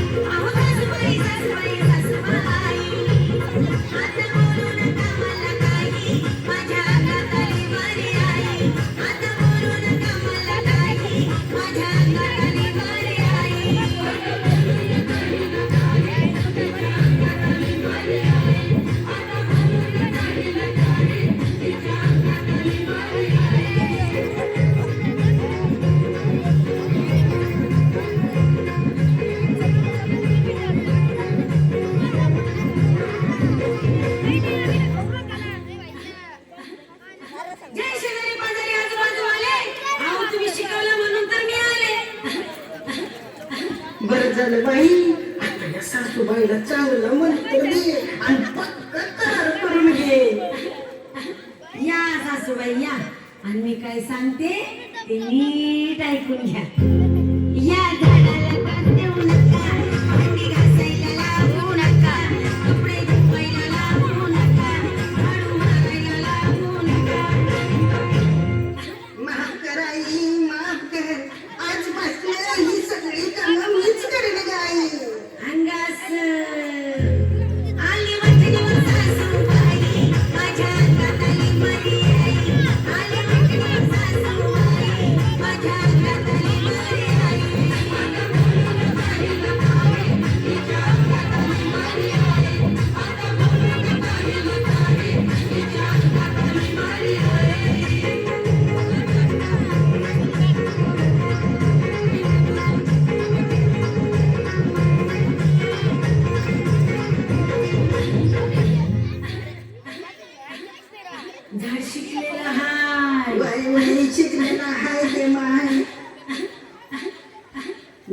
I झालं बाई. आता या सासूबाईला चांगलं मंत्र दे आणि पक्क तयार करून घे. या सासूबाई या. आणि मी काय सांगते ते नीट ऐकून घ्या.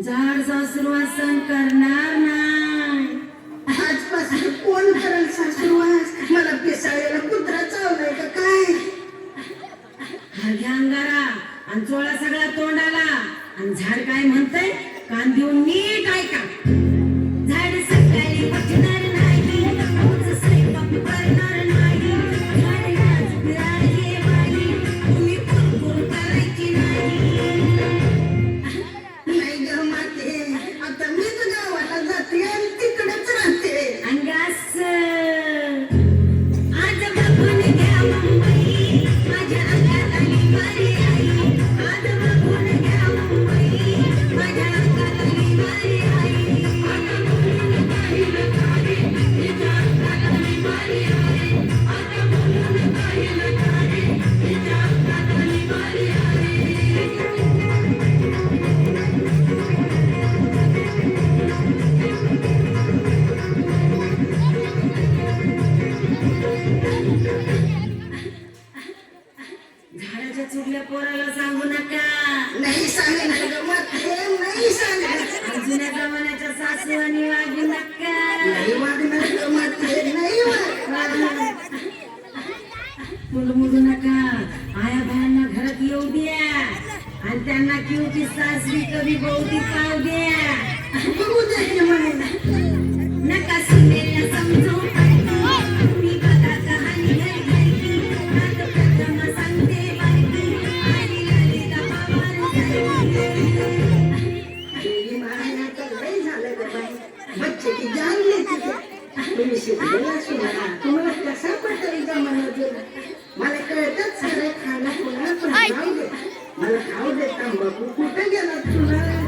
झाड सासुरवासन करणार नाही. आजपासून कोण करेल सासूवास मला पिसाळ्याला कुत्रा चावलाय का काय? हरघ्या अंगारा आणि चोळा सगळा तोंडाला. आणि झाड काय म्हणतंय? कान देऊन नीट ऐका. चुकल्या पोराला सांगू नका. नाही सांगणार. ग माते नाही सांगणार. जुन्या जमान्याच्या सासू आणि वागू नका. नाही वागणार. वागणार. नका. आया बायांना घरात येऊ द्या. आणि त्यांना किवची सासरी कधी बहुती पाव द्या. बघू नका सुनेला बाई बच्चे की जान लेती ते तुम्ही शिकलेला सुना तुम्हाला कसा पटेल जमाना दिला मला कळतच सगळं खाणं पुन्हा पण खाऊ दे मला खाऊ दे तंबाखू कुठं गेला तुला